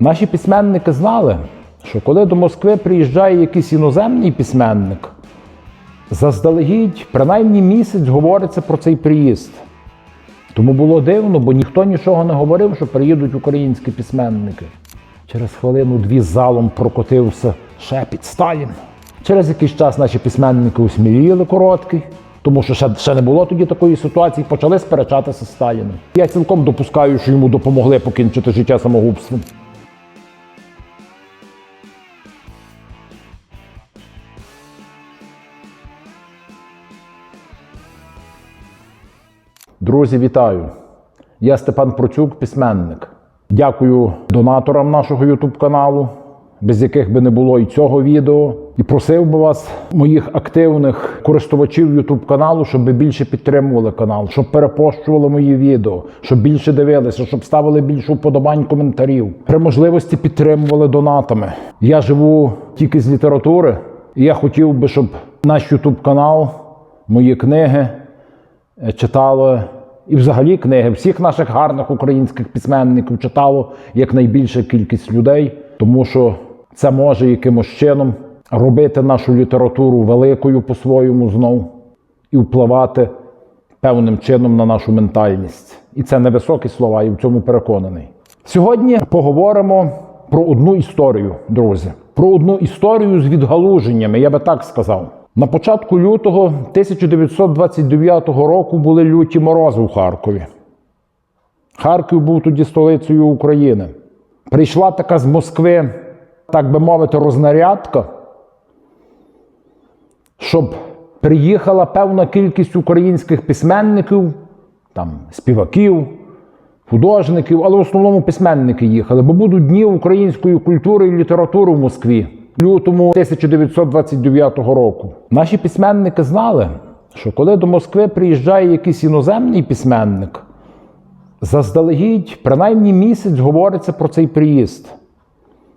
Наші письменники знали, що коли до Москви приїжджає якийсь іноземний письменник, заздалегідь принаймні місяць говориться про цей приїзд. Тому було дивно, бо ніхто нічого не говорив, що приїдуть українські письменники. Через хвилину-дві залом прокотився шепіт Сталін. Через якийсь час наші письменники усміліли короткий, тому що ще, ще не було тоді такої ситуації, почали сперечатися з Сталіном. Я цілком допускаю, що йому допомогли покінчити життя самогубством. Друзі, вітаю! Я Степан Процюк, письменник. Дякую донаторам нашого Ютуб каналу, без яких би не було і цього відео. І просив би вас, моїх активних користувачів Ютуб каналу, щоб ви більше підтримували канал, щоб перепощували мої відео, щоб більше дивилися, щоб ставили більше вподобань коментарів. При можливості підтримували донатами. Я живу тільки з літератури, і я хотів би, щоб наш Ютуб канал, мої книги читало і взагалі книги всіх наших гарних українських письменників читало якнайбільша кількість людей, тому що це може якимось чином робити нашу літературу великою по-своєму знов і впливати певним чином на нашу ментальність. І це не високі слова, я в цьому переконаний. Сьогодні поговоримо про одну історію, друзі. Про одну історію з відгалуженнями, я би так сказав. На початку лютого 1929 року були люті морози у Харкові. Харків був тоді столицею України. Прийшла така з Москви, так би мовити, рознарядка, щоб приїхала певна кількість українських письменників, там, співаків, художників, але в основному письменники їхали, бо будуть дні української культури і літератури в Москві. Лютому 1929 року. Наші письменники знали, що коли до Москви приїжджає якийсь іноземний письменник, заздалегідь принаймні місяць говориться про цей приїзд.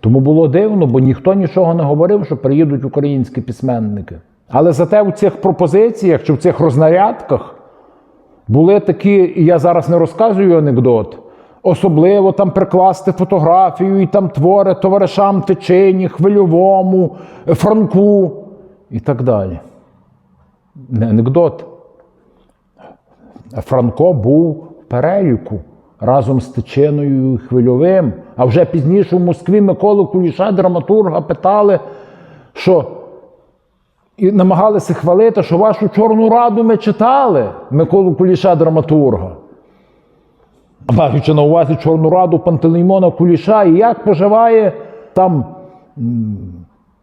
Тому було дивно, бо ніхто нічого не говорив, що приїдуть українські письменники. Але зате в цих пропозиціях чи в цих рознарядках були такі, і я зараз не розказую анекдот, особливо там прикласти фотографію і там твори товаришам Тичині, Хвильовому, Франку і так далі. Не анекдот. Франко був в переліку разом з Тичиною і Хвильовим. А вже пізніше в Москві Миколу Куліша, драматурга, питали, що і намагалися хвалити, що вашу Чорну Раду ми читали, Миколу Куліша, драматурга. Маючи на увазі Чорну Раду Пантелеймона Куліша, і як поживає там,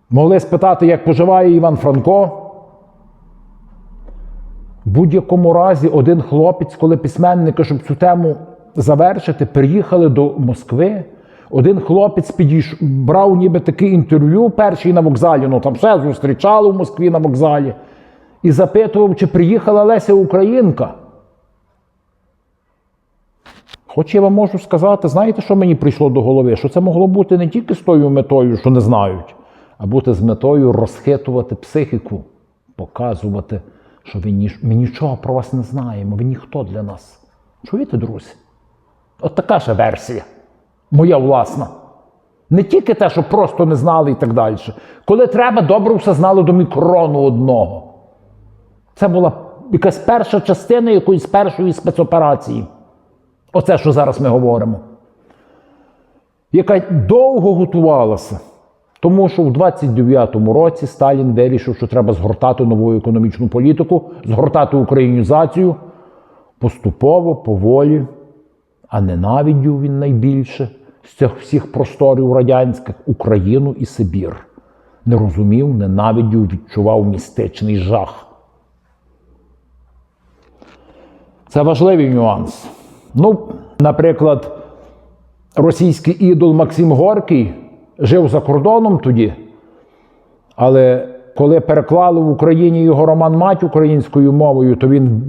могли спитати, як поживає Іван Франко. В будь-якому разі один хлопець, коли письменники, щоб цю тему завершити, приїхали до Москви. Один хлопець підійш... брав ніби таке інтерв'ю перший на вокзалі, ну там все зустрічали в Москві на вокзалі, і запитував, чи приїхала Леся Українка. Хоч я вам можу сказати, знаєте, що мені прийшло до голови? Що це могло бути не тільки з тою метою, що не знають, а бути з метою розхитувати психіку, показувати, що ви ні... ми нічого про вас не знаємо, ви ніхто для нас. Чуєте, друзі? От така ще версія, моя власна. Не тільки те, що просто не знали і так далі. Коли треба, добре все знали до мікрону одного. Це була якась перша частина якоїсь першої спецоперації. Оце, що зараз ми говоримо. Яка довго готувалася. Тому що в 29-му році Сталін вирішив, що треба згортати нову економічну політику, згортати українізацію поступово, поволі, а ненавидів він найбільше з цих всіх просторів радянських Україну і Сибір. Не розумів, ненавидів, відчував містичний жах. Це важливий нюанс. Ну, наприклад, російський ідол Максим Горький жив за кордоном тоді, але коли переклали в Україні його роман Мать українською мовою, то він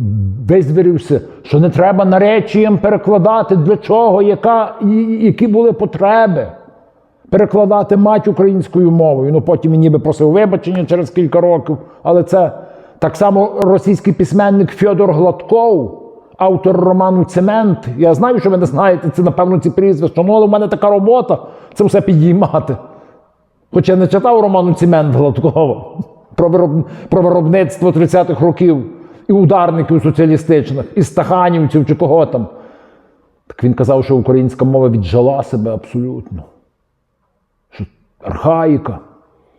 визвірився, що не треба наречіям перекладати для чого, яка, які були потреби. Перекладати мать українською мовою. Ну потім він ніби просив вибачення через кілька років. Але це так само російський письменник Фьодор Гладков автор роману Цемент. Я знаю, що ви не знаєте, це, напевно, ці прізвища. Ну, але в мене така робота це все підіймати. Хоча я не читав роману Цемент Гладкова про, вироб... про виробництво 30-х років і ударників соціалістичних, і стаханівців чи кого там. Так він казав, що українська мова віджила себе абсолютно. Що архаїка.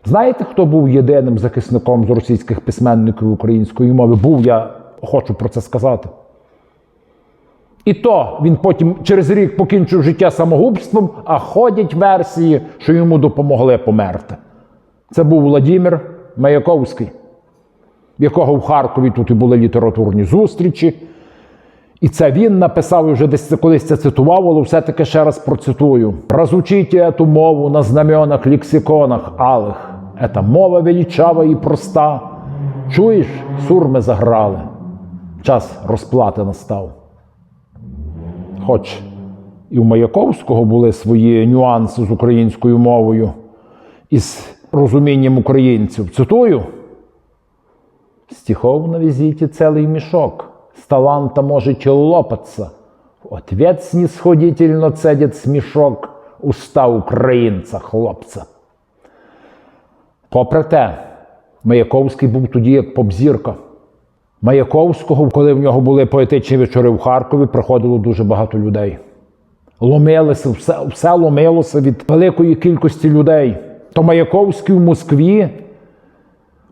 Знаєте, хто був єдиним захисником з російських письменників української мови? Був я хочу про це сказати. І то він потім через рік покінчив життя самогубством, а ходять версії, що йому допомогли померти. Це був Владимир Маяковський, в якого в Харкові тут і були літературні зустрічі. І це він написав, і вже десь це колись це цитував, але все-таки ще раз процитую. «Разучите эту мову на знаменах, лексиконах алых. Эта мова величава і проста. Чуєш, сурми заграли. Час розплати настав. Хоч і у Маяковського були свої нюанси з українською мовою і з розумінням українців. Цитую. Стихов на визите целый мешок. С таланта можете лопаться. В ответ снисходительно цедит смешок уста українця, хлопця. Попри те, Маяковський був тоді як попзірка. Маяковського, коли в нього були поетичні вечори в Харкові, приходило дуже багато людей. Ломилося, все, все ломилося від великої кількості людей. То Маяковський в Москві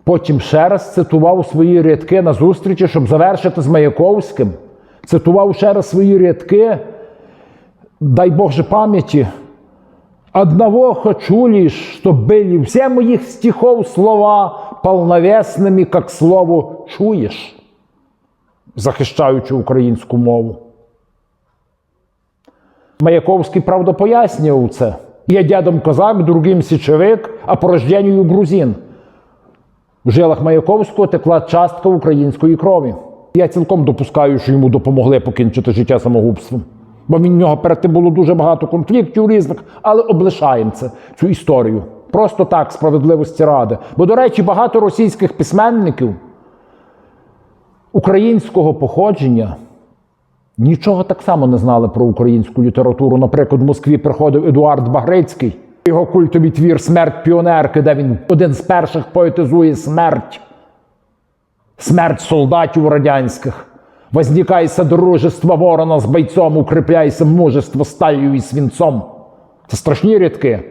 потім ще раз цитував свої рядки на зустрічі, щоб завершити з Маяковським. Цитував ще раз свої рядки, дай Бог же памяти. Одного хочу лишь, чтоб были все моих стихов слова полновесными, как слово «чуєш», захищаючи українську мову. Маяковський, правда, пояснював це. Я дядом козак, другим січовик, а по рожденню грузин. В жилах Маяковського текла частка української крові. Я цілком допускаю, що йому допомогли покінчити життя самогубством. Бо в нього перед тим було дуже багато конфліктів різних, але облишаємо це, цю історію. Просто так, справедливості ради. Бо, до речі, багато російських письменників українського походження нічого так само не знали про українську літературу. Наприклад, в Москві приходив Едуард Багрицький, його культовий твір Смерть піонерки, де він один з перших поетизує смерть, смерть солдатів радянських. Вознікайся дружество ворона з бойцом, укріпляйся мужество сталью і свинцом. Це страшні рядки.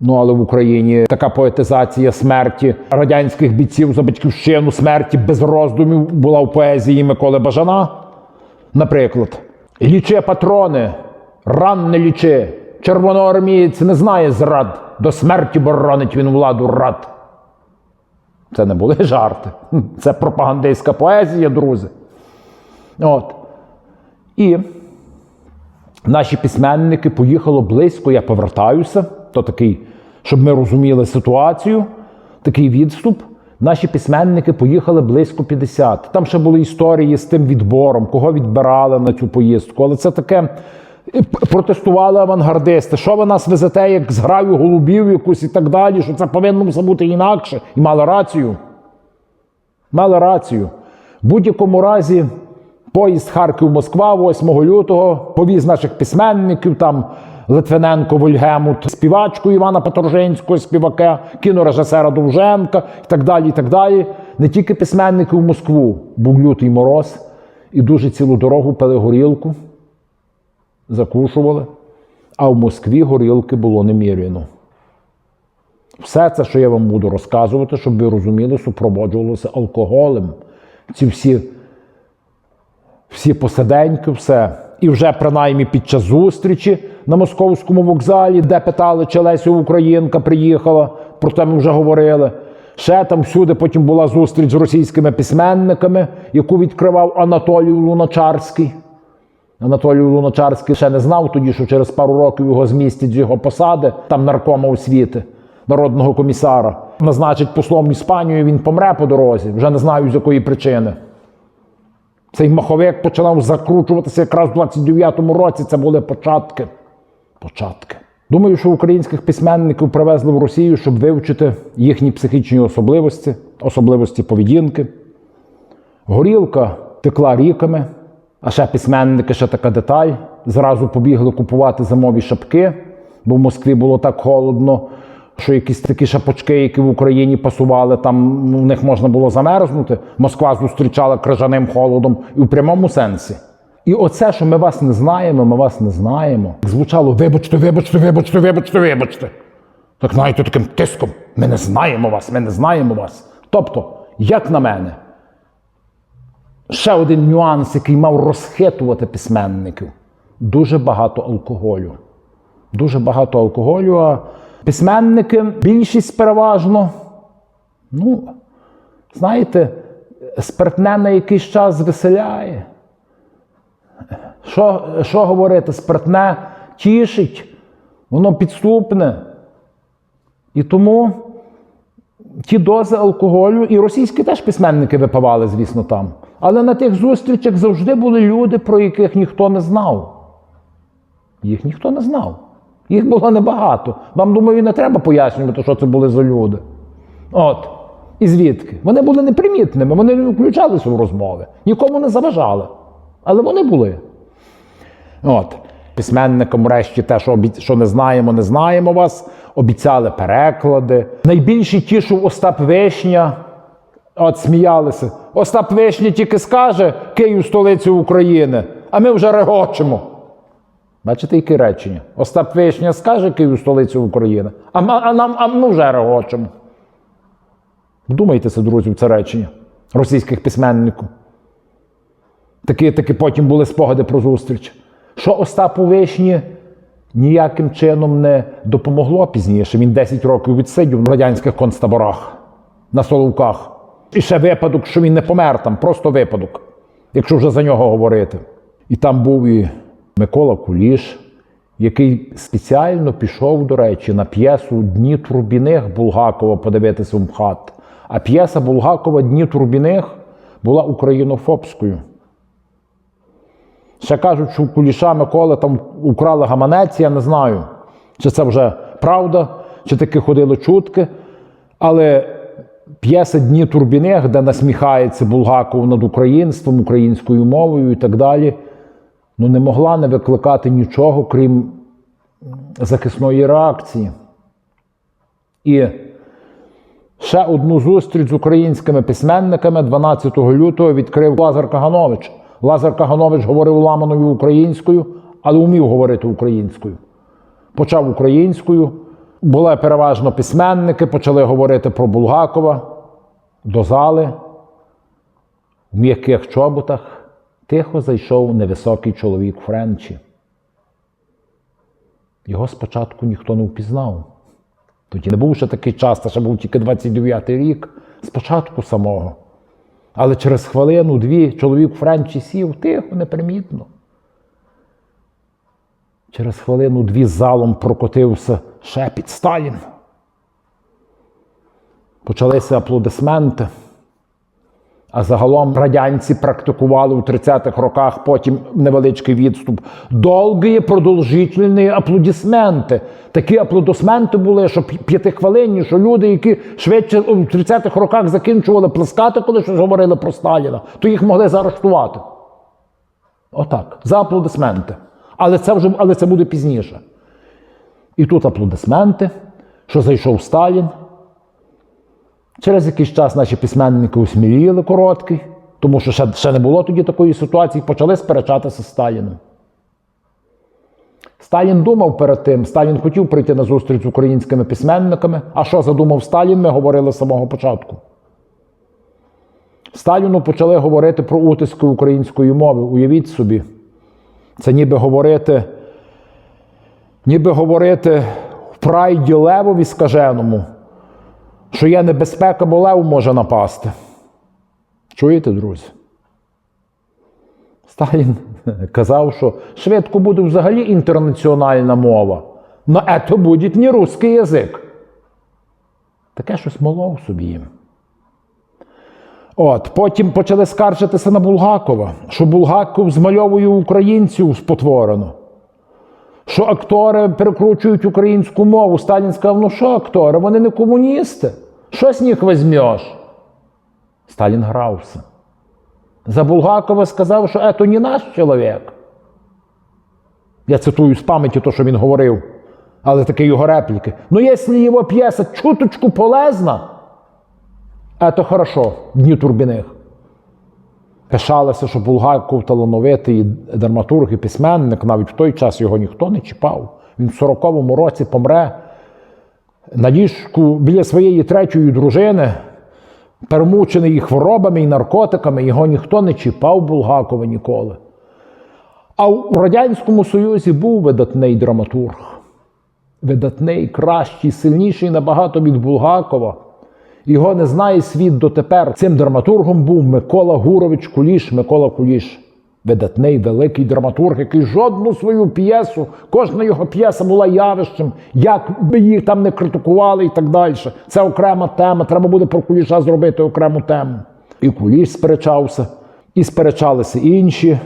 Ну, але в Україні така поетизація смерті радянських бійців за батьківщину, смерті без роздумів була в поезії Миколи Бажана. Наприклад, ліче патрони, ран не лічи. Червоноармієць не знає зрад, до смерті боронить він владу рад. Це не були жарти. Це пропагандистська поезія, друзі. От. І наші письменники поїхали близько, я повертаюся, то такий, щоб ми розуміли ситуацію, такий відступ. Наші письменники поїхали близько 50. Там ще були історії з тим відбором, кого відбирали на цю поїздку. Але це таке протестували авангардисти. Що ви нас везете, як зграю голубів якусь і так далі, що це повинно бути інакше. І мали рацію. Мали рацію. В будь-якому разі поїзд Харків-Москва 8 лютого повіз наших письменників, там Литвиненко Вольгемут, співачку Івана Петрожинського, співака, кінорежисера Довженка і так далі. і так далі. Не тільки письменники в Москву, був лютий мороз, і дуже цілу дорогу пили горілку, закушували, а в Москві горілки було неміряно. Все це, що я вам буду розказувати, щоб ви розуміли, супроводжувалося алкоголем. Ці всі, всі посиденьки, все. І вже принаймні під час зустрічі на московському вокзалі, де питали, чи Леся Українка приїхала, про це ми вже говорили. Ще там всюди потім була зустріч з російськими письменниками, яку відкривав Анатолій Луначарський. Анатолій Луначарський ще не знав тоді, що через пару років його змістять з його посади, там наркома освіти, народного комісара. Назначить послом Іспанію, він помре по дорозі, вже не знаю з якої причини. Цей маховик починав закручуватися якраз у 29-му році. Це були початки. Початки. Думаю, що українських письменників привезли в Росію, щоб вивчити їхні психічні особливості, особливості поведінки. Горілка текла ріками, А ще письменники, ще така деталь. Зразу побігли купувати зимові шапки, бо в Москві було так холодно, що якісь такі шапочки, які в Україні пасували, там в них можна було замерзнути. Москва зустрічала крижаним холодом і в прямому сенсі. І оце, що ми вас не знаємо, ми вас не знаємо. Звучало вибачте, вибачте, вибачте, вибачте, вибачте. Так знаєте, таким тиском. Ми не знаємо вас, ми не знаємо вас. Тобто, як на мене, ще один нюанс, який мав розхитувати письменників. Дуже багато алкоголю. Дуже багато алкоголю, а письменники, більшість переважно, ну, знаєте, спиртне на якийсь час звеселяє. Що, що говорити, спиртне тішить, воно підступне. І тому ті дози алкоголю, і російські теж письменники випивали, звісно, там. Але на тих зустрічах завжди були люди, про яких ніхто не знав. Їх ніхто не знав. Їх було небагато. Вам, думаю, не треба пояснювати, що це були за люди. От. І звідки? Вони були непримітними, вони не включалися в розмови, нікому не заважали. Але вони були. От. Письменникам, врешті, те, що, обіц... що не знаємо, не знаємо вас, обіцяли переклади. Найбільше тішив Остап Вишня. От сміялися. Остап Вишня тільки скаже Київ столицю України, а ми вже регочемо. Бачите, яке речення? Остап Вишня скаже Київ столицю України, а, а, нам, а ми вже регочемо. Вдумайтеся, друзі, це речення російських письменників. Такі, такі потім були спогади про зустріч. Що Остапу Вишні ніяким чином не допомогло пізніше. Він 10 років відсидів в радянських концтаборах на Соловках. І ще випадок, що він не помер там, просто випадок, якщо вже за нього говорити. І там був і Микола Куліш, який спеціально пішов, до речі, на п'єсу Дні Турбіних Булгакова подивитися в МХАТ. А п'єса Булгакова Дні Турбіних була українофобською. Ще кажуть, що у Куліша Миколи там украли гаманець, я не знаю, чи це вже правда, чи таки ходили чутки. Але п'єса Дні Турбіних, де насміхається Булгаков над українством, українською мовою і так далі, ну не могла не викликати нічого, крім захисної реакції. І ще одну зустріч з українськими письменниками 12 лютого відкрив Лазар Каганович. Лазар Каганович говорив ламаною українською, але вмів говорити українською. Почав українською. Були переважно письменники, почали говорити про Булгакова до зали. В м'яких чоботах тихо зайшов невисокий чоловік Френчі. Його спочатку ніхто не впізнав. Тоді не був ще такий час, це ще був тільки 29-й рік, спочатку самого. Але через хвилину-дві чоловік Френчі сів тихо, непримітно. Через хвилину-дві залом прокотився шепіт Сталін. Почалися аплодисменти. А загалом радянці практикували у 30-х роках потім невеличкий відступ. Довгі продовжительні аплодисменти. Такі аплодисменти були, що п'ятихвилинні, що люди, які швидше у 30-х роках закінчували плескати, коли щось говорили про Сталіна, то їх могли заарештувати. Отак, за аплодисменти. Але це вже але це буде пізніше. І тут аплодисменти, що зайшов Сталін. Через якийсь час наші письменники усміліли короткий, тому що ще, ще не було тоді такої ситуації, почали сперечатися з Сталіном. Сталін думав перед тим, Сталін хотів прийти на зустріч з українськими письменниками. А що задумав Сталін, ми говорили з самого початку. Сталіну почали говорити про утиски української мови. Уявіть собі, це ніби говорити, ніби говорити в прайді левові скаженому, що є небезпека, бо лев може напасти. Чуєте, друзі? Сталін казав, що швидко буде взагалі інтернаціональна мова. Но це буде не русський язик. Таке щось молов собі їм. От, потім почали скаржитися на Булгакова, що Булгаков змальовує українців спотворено. Що актори перекручують українську мову. Сталін сказав, ну що актори, вони не комуністи. Що з них візьмеш? Сталін грався. За Булгакова сказав, що це не наш чоловік. Я цитую з пам'яті те, що він говорив, але такі його репліки. Ну, якщо його п'єса чуточку полезна, це хорошо, дні турбіних. Пишалися, що Булгаков талановитий драматург і письменник, навіть в той час його ніхто не чіпав. Він в 40-му році помре на ліжку біля своєї третьої дружини, перемучений хворобами і наркотиками, його ніхто не чіпав Булгакова ніколи. А у Радянському Союзі був видатний драматург. Видатний, кращий, сильніший набагато від Булгакова. Його не знає світ дотепер. Цим драматургом був Микола Гурович Куліш. Микола Куліш. Видатний, великий драматург, який жодну свою п'єсу, кожна його п'єса була явищем, як би їх там не критикували і так далі. Це окрема тема. Треба буде про Куліша зробити окрему тему. І Куліш сперечався, і сперечалися інші.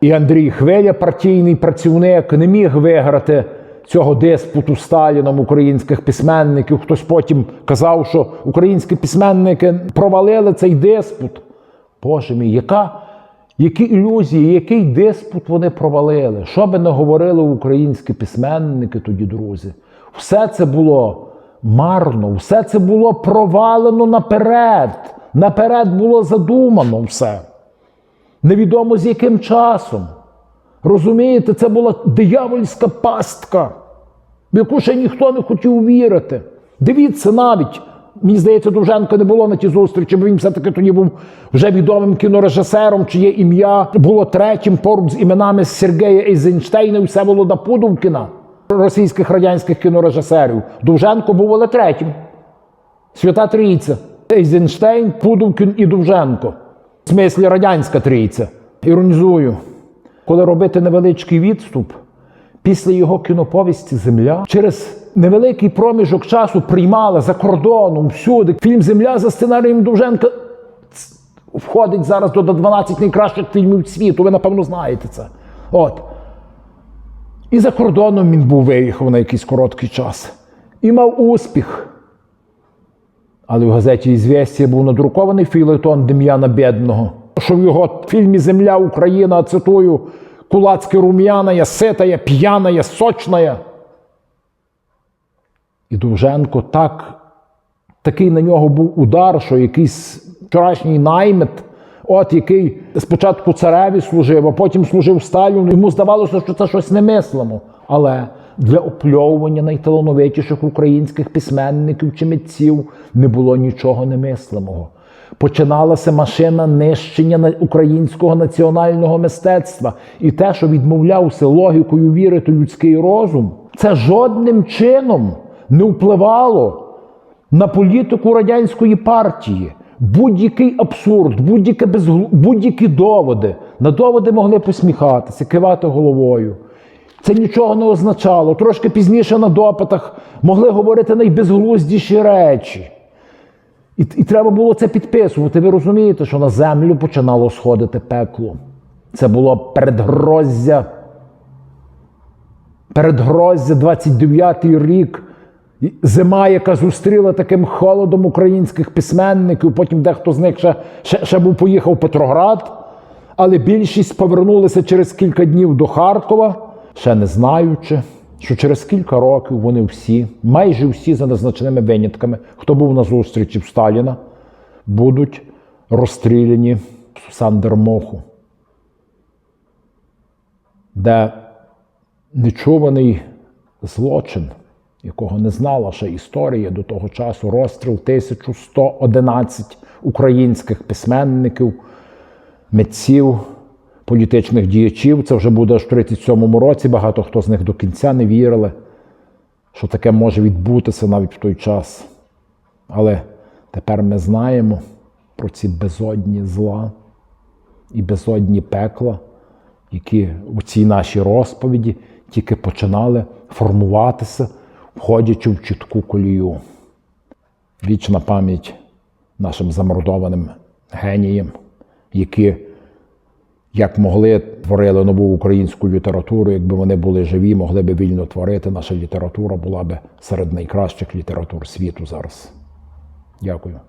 І Андрій Хвиля, партійний працівник, не міг виграти цього диспуту Сталіном українських письменників. Хтось потім казав, що українські письменники провалили цей диспут. Боже мій, яка, які ілюзії, який диспут вони провалили? Що би не говорили українські письменники тоді, друзі? Все це було марно, все це було провалено наперед. Наперед було задумано все. Невідомо з яким часом. Розумієте, це була диявольська пастка, в яку ще ніхто не хотів вірити. Дивіться навіть, мені здається, Довженка не було на тій зустрічі, бо він все-таки тоді був вже відомим кінорежисером, чиє ім'я було третім поруч з іменами Сергія Ейзенштейна і Всеволода Пудовкіна, російських радянських кінорежисерів. Довженко був але третім. Свята Трійця. Ейзенштейн, Пудовкін і Довженко. В смислі радянська трійця. Іронізую. Коли робити невеличкий відступ, після його кіноповісті Земля через невеликий проміжок часу приймала за кордоном всюди. Фільм Земля за сценарієм Довженка входить зараз до 12 найкращих фільмів світу. Ви, напевно, знаєте це. От. І за кордоном він був виїхав на якийсь короткий час. І мав успіх. Але в газеті «Ізвєстія» був надрукований філетон Дем'яна Бєдного, що в його фільмі Земля Україна, цитую, кулацьки рум'яная, ситая, п'яная, сочная. І Довженко так, такий на нього був удар, що якийсь вчорашній наймит, от який спочатку цареві служив, а потім служив Сталіну. Йому здавалося, що це щось немислимо. Але для опльовування найталановитіших українських письменників чи митців не було нічого немислимого. Починалася машина нищення українського національного мистецтва. І те, що відмовлявся логікою вірити людський розум, це жодним чином не впливало на політику радянської партії. Будь-який абсурд, будь-які, безглу... будь-які доводи. На доводи могли посміхатися, кивати головою. Це нічого не означало. Трошки пізніше на допитах могли говорити найбезглуздіші речі. І, і треба було це підписувати. Ви розумієте, що на землю починало сходити пекло. Це було передгроздя. Передгроздя 29-й рік. Зима, яка зустріла таким холодом українських письменників, потім дехто з них ще, ще, ще був поїхав в Петроград, але більшість повернулися через кілька днів до Харкова, ще не знаючи, що через кілька років вони всі, майже всі за незначними винятками, хто був на зустрічі в Сталіна, будуть розстріляні в Сандермоху, де нечуваний злочин, якого не знала ще історія до того часу, розстріл 1111 українських письменників, митців, політичних діячів. Це вже буде аж в 37-му році. Багато хто з них до кінця не вірили, що таке може відбутися навіть в той час. Але тепер ми знаємо про ці безодні зла і безодні пекла, які у цій нашій розповіді тільки починали формуватися, входячи в чітку колію. Вічна пам'ять нашим замордованим геніям, які як могли творили нову українську літературу, якби вони були живі, могли би вільно творити. Наша література була би серед найкращих літератур світу зараз. Дякую.